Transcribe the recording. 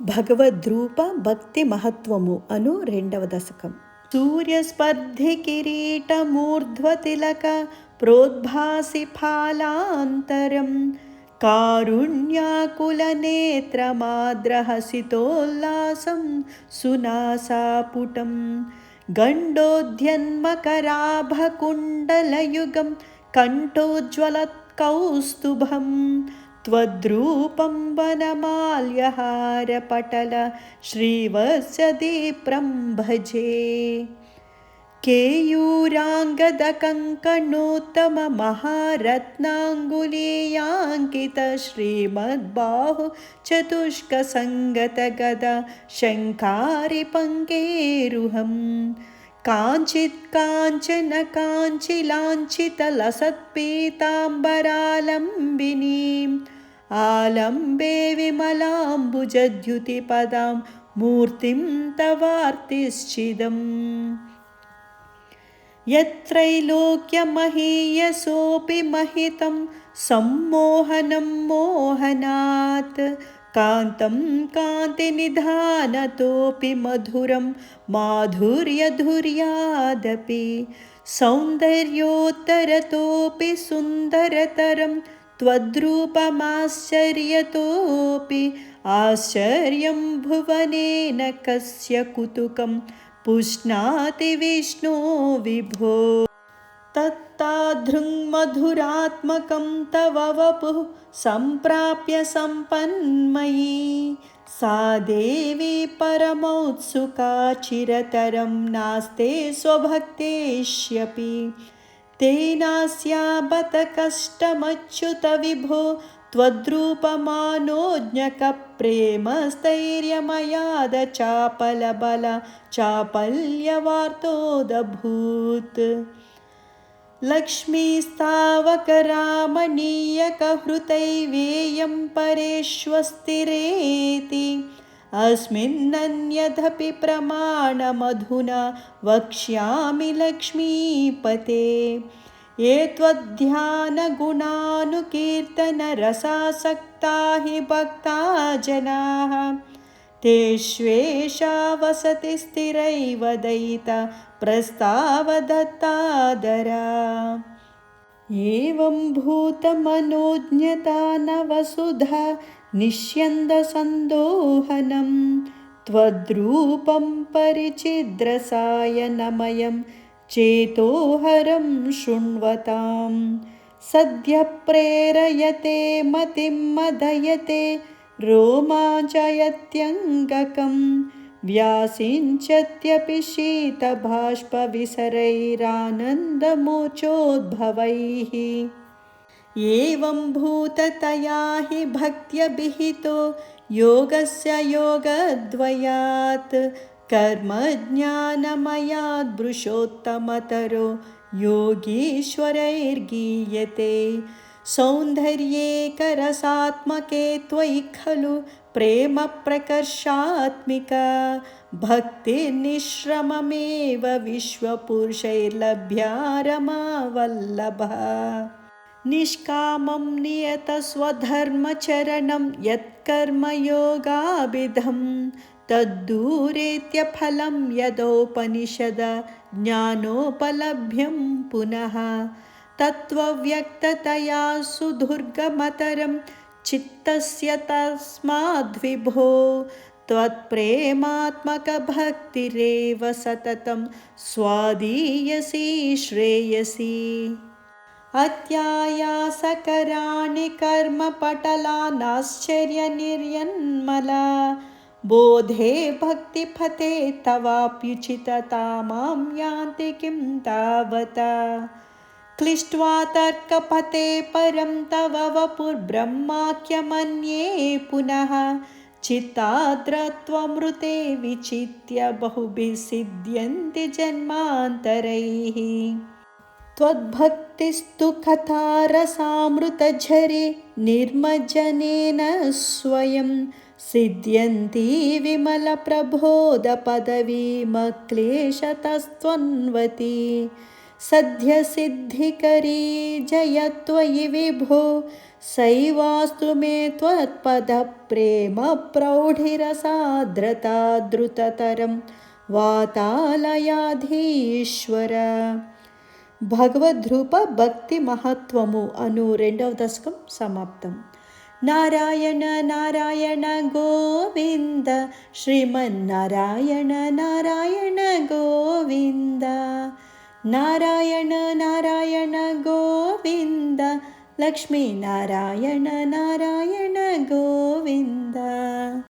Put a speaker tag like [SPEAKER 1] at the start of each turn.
[SPEAKER 1] భగవద్రూప భక్తి మహత్వము అను రెండవ దశకం. సూర్యస్పర్ధి కిరీటమూర్ధ్వతిలక ప్రోద్భాసి ఫాలాంతరం కారుణ్యాకులనేత్రమాద్రహసితోల్లాసం సునాసాపుటం గండోద్యన్మకరాభకుండలయుగం కంఠోజ్వలత్కౌస్తుభం त्वद्रूपं वनमाल्यहारपटल श्रीवत्सदीप्रं भजे। केयूराङ्गदकङ्कणोत्तममहारत्नाङ्गुलीयाङ्कित श्रीमद्बाहु चतुष्कसङ्गतगदा शङ्कारिपङ्केरुहं काञ्चित् काञ्चन काञ्चितलसत्पीताम्बरालम्बिनीम् आलम्बे विमलाम्बुजद्युतिपदां मूर्तिं तवार्तिश्चिदम्। यत्रैलोक्यमहीयसोऽपि महितं सम्मोहनं मोहनात्। कान्तं कान्तिनिधानतोऽपि मधुरं माधुर्यधुर्यादपि। सौन्दर्योत्तरतोऽपि सुन्दरतरं त्वद्रूपमाश्चर्यतोऽपि आश्चर्यं भुवनेन कस्य कुतुकम् पुष्णाति विष्णो विभो। तत्ताधृङ्मधुरात्मकं तव वपुः सम्प्राप्य सम्पन्मयी। सा देवी परमोत्सुका चिरतरं नास्ते स्वभक्तेष्यपि तेनास्या बत कष्टमच्युत विभो त्वद्रूपमानोज्ञकप्रेमस्थैर्यमयाद चापलबल चापल्यवार्तोदभूत्। लक्ष्मीस्तावकरामणीयकहृतैवेयं परेष्वस्तिरेति अस्मिन्नन्यदपि प्रमाणमधुना वक्ष्यामि लक्ष्मीपते। ये त्वध्यानगुणानुकीर्तनरसासक्ता हि भक्ता जनाः तेष्वेषा वसति स्थिरैव दयिता प्रस्तावदत्तादरा। एवं भूतमनोज्ञता न वसुधा निष्यन्दसन्दोहनं त्वद्रूपं परिचिद्रसायनमयम् चेतोहरं शृण्वतां। सद्यः प्रेरयते मतिं मदयते रोमाञ्चयत्यङ्गकं व्यासिञ्चत्यपि शीतबाष्पविसरैरानन्दमोचोद्भवैः एवं भूततया हि भक्त्यभिहितो योगस्य योगद्वयात् कर्मज्ञानमयाद्भृशोत्तमतरो योगीश्वरैर्गीयते। सौन्दर्येकरसात्मके त्वयि खलु प्रेमप्रकर्षात्मिका। भक्तिर्निःश्रममेव विश्वपुरुषैर्लभ्या रमावल्लभा निष्कामं नियतस्वधर्मचरणं यत्कर्मयोगाभिधम् तद्दूरेत्यफलं यदोपनिषद ज्ञानोपलभ्यं पुनः तत्त्वव्यक्ततया सुदुर्गमतरं चित्तस्य तस्माद्विभो त्वत्प्रेमात्मकभक्तिरेव सततं स्वादीयसी श्रेयसी अत्यायासकराणि कर्मपटलानाश्चर्यनिर्यन्मला बोधे भक्तिफते तवाप्युचितता मां यान्ति किं तावता। क्लिष्ट्वा तर्कपते परं तव वपुर्ब्रह्माख्यमन्ये पुनः। चित्ताद्रत्वमृते विचित्य बहुभिः सिद्ध्यन्ति जन्मान्तरैः त्वद्भक्तिस्तु कथारसामृतझरे निर्मजनेन स्वयं सिद्ध्यन्ती विमलप्रबोधपदवीमक्लेशतस्त्वन्वती। सद्यसिद्धिकरी जय त्वयि विभो सैवास्तु मे त्वत्पदप्रेमप्रौढिरसाद्रता द्रुततरं वातालयाधीश्वर భగవద్రూప అను రెండవ దశకం సమాప్తం నారాయణ నారాయణ గోవింద శ్రీమన్నారాయణ నారాయణ గోవింద నారాయణ నారాయణ గోవింద లక్ష్మీనారాయణ నారాయణ గోవింద